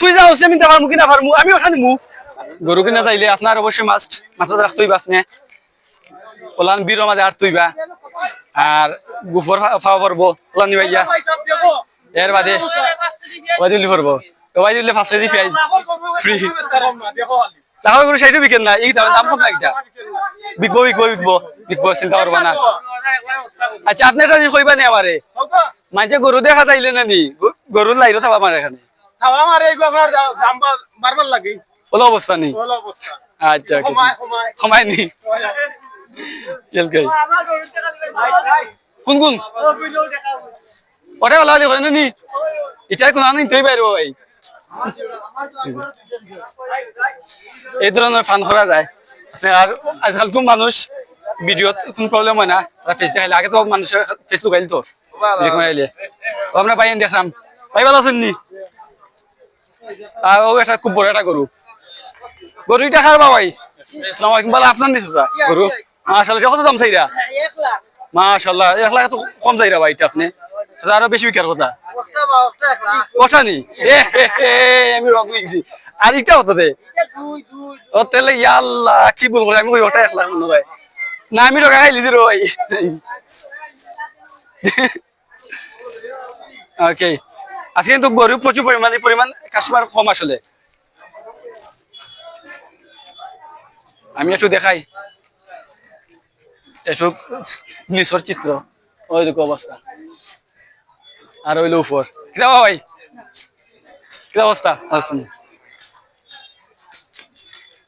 তুই আমি না পারমু কিনা পারমু আমি ওখানে মু গরু কিনা যাইলে আপনার অবশ্যই মাস্ট মাথা রাখতেই বাস নে ওলান বীর মাঝে আর তুইবা। আর গুফর খাওয়া পারব ওলান নিবাইয়া এর বাদে ওয়াই দিলি পারব ওয়াই দিলে ফার্স্ট দি পেঁয়াজ ফ্রি তাহলে গরু সাইডে বিকেন না এই দাম দাম কম এটা বিকবো বিকবো বিকবো। বিকবো, চিন্তা করবা না। আচ্ছা আপনি এটা কইবা নি মাঝে গরু দেখা যাইলে না গরুর লাইরও থাবা আমার এখানে। খাওয়া মারে এগুলো দাম বারবার লাগে। ওলা অবস্থা নি ভালো অবস্থা। আচ্ছা okay. সময় সময় সময় নি এলকাই কোন কোন ওটা ভালো হলে করে নি এটা কোন আনি তুই বাইরে ভাই। এই ধরনের ফান করা যায়। আর আজকাল তো মানুষ ভিডিওত কোন প্রবলেম হয় না। ফেস দেখাইলে আগে তো মানুষের ফেস লুকাইল তো। আমরা বাইন দেখলাম। ভাই ভালো আছেন নি? আর ও একটা খুব বড় একটা গরু। গরু এটা খার ভাই আসসালামু আলাইকুম ভালো আপনার স্যার গরু। মাশাআল্লাহ কত দাম চাইরা? মাশাআল্লাহ লাখ তো কম চাইরা ভাই এটা আপনি। সেটা আরও বেশি বিকার কথা। কথা নি? আমি রং লিখছি। আর এটা হতো ও তেলে ইয়াল্লাহ, কি বলব আমি কই ওটা এক লাখ মনে হয় না, আমি টাকা খাইলি দিরো ভাই ওকে আজকে কিন্তু গরু প্রচুর পরিমাণে পরিমাণ কাস্টমার কম আসলে। আমি একটু দেখাই। একটু নিচর চিত্র ওই দেখো অবস্থা। আর ওইলো উপর। কিরা ভাই? কিরা অবস্থা? আছেন?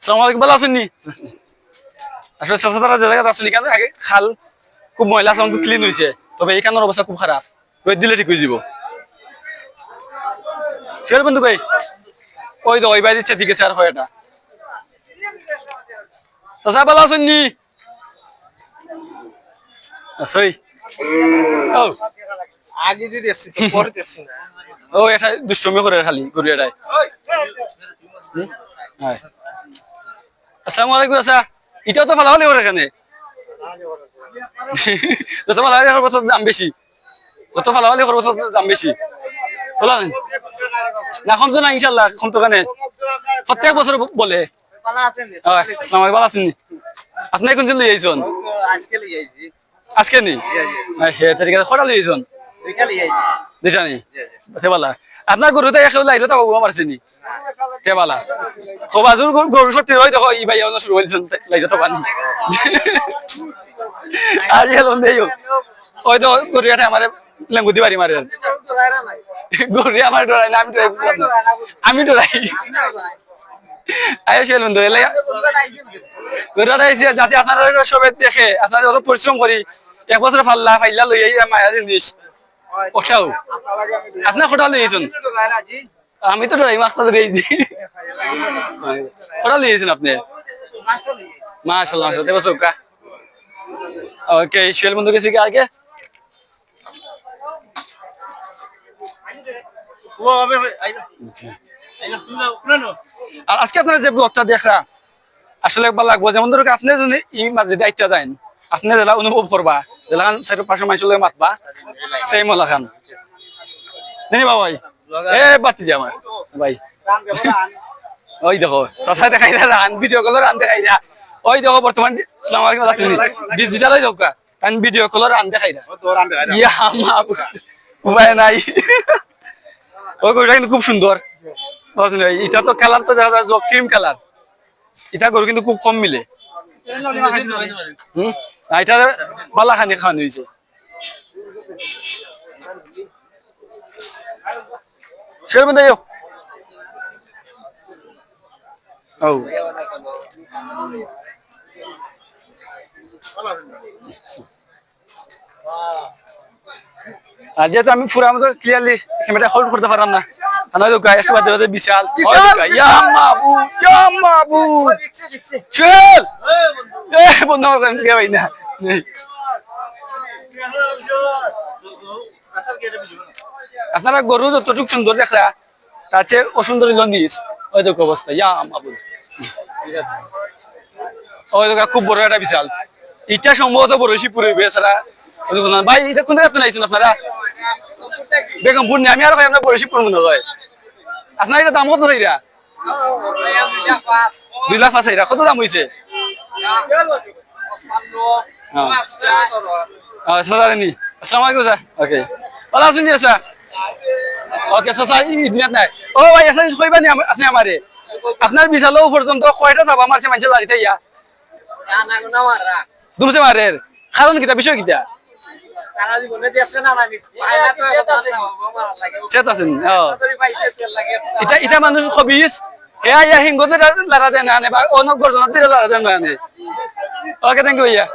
সালাম আলাইকুম, ভালো আছেন নি? আসলে চাষাদারা যে জায়গায় আসলে কেন? আগে খাল খুব ময়লা আছে ক্লিন হয়েছে তবে এইখানের অবস্থা খুব খারাপ। ওই দিলে ঠিক হয়ে যাব। ঠিক বন্ধু কই ওই তো ওই বাইরে দিচ্ছে দিকে চার হয় এটা। চাষা ভালো আছেন নি সরি ও। আগে দিয়ে দিচ্ছি পরে দিচ্ছি না। ও এটা দুষ্টমি করে খালি গরু এটাই আসসালামু আলাইকুম আচ্ছা। এটাও তো ভালো হলে ওর এখানে। যত ভালো হলে করব দাম বেশি। যত ভালো হলে করব দাম বেশি। না কম তো না ইনশাল্লাহ কম তো কানে প্রত্যেক বছর হয়, কোন দিন লিয়েছেন? নি? হে তারিখে খরা লিয়েছেন? দুটা নি? তেবালা। আপনার গরুতে একেও লাইরো তাও মারছে নি? তেবালা। খবাজুর গরু সত্যি তো তো গরু এটা আমার লেঙ্গু দি বাড়ি মারে। গরু আমার ডরাই না আমি ডরাই আমি ডরাই আয়ো বন্ধু এলে গরুটা এসে যাতে আপনারা সবাই দেখে। যত পরিশ্রম করি। এক বছর ফাল্লা লই আই মায়া জিনিস ওটাও আপনার কোটা লইয়েছেন আমি তো ডরাই মাছটা ধরেছি কোটা লইয়েছেন আপনি ওকে বন্ধু গেছি আগে। আর আজকে আপনারা যে ব্লগটা দেখা আসলে একবার লাগবো। যেমন ধরো আপনি যদি ই মাঝে দায়িত্ব দেন আপনি জেলা অনুভব করবা জেলা খান চারি পাঁচশো মাতবা সেই মলা খান নেই বাবা ভাই? এ বাতি যে আমার। ভাই। ওই দেখো কথা দেখাই না রান ভিডিও কলের রান দেখাই না। ওই দেখো বর্তমান ডিজিটাল হয়ে যাও কারণ ভিডিও কলের রান দেখাই না। ইয়া মা উপায় নাই। ওই গরুটা কিন্তু খুব সুন্দর। এটা তো কালার তো দেখা যায় ক্রিম কালার এটা গরু কিন্তু খুব কম মিলে। হুম? এটা বালা খানি খাওয়ানো হয়েছে। আর যেহেতু আমি পুরা মতো ক্লিয়ারলি ক্যামেরা হোল্ড করতে পারলাম না। গায়ে বিশাল। চল। এ বন্ধু আমার ভাই আপনারা গরু যতটুকু সুন্দর দেখলা তার চেয়ে অসুন্দর নিস ওই দেখো অবস্থা। ইয়া ওই দেখো খুব বড় একটা বিশাল। ইটা সম্ভবত বড় শিবপুরে বেচারা ভাই এটা কোন আপনারা? বেগমপুর নিয়ে আমি আর ভাই আমরা শিবপুর মনে হয় আপনার এটা দাম কত চাইরা দুই লাখ পাঁচ চাইরা কত দাম হয়েছে সরানি আসসালামু আলাইকুম স্যার। ওকে। ভালো আছেন স্যার? ওকে স্যার ইদিনাত নাই। ও ভাই আসলে কইবা নি আপনি আমারে? আপনার বিশালও পর্যন্ত কয়টা থাবা মারছে মানুষের লাড়িতে ইয়া? দুমছে মারের। কারণ কিতা বিষয় কিতা চেত আছেন ও। ইটা ইটা মানুষ খবিস এয়া ইয়া দেন আনে বা অনেক গর্জনত দিলে লারা দেন আনে। Okay thank you yeah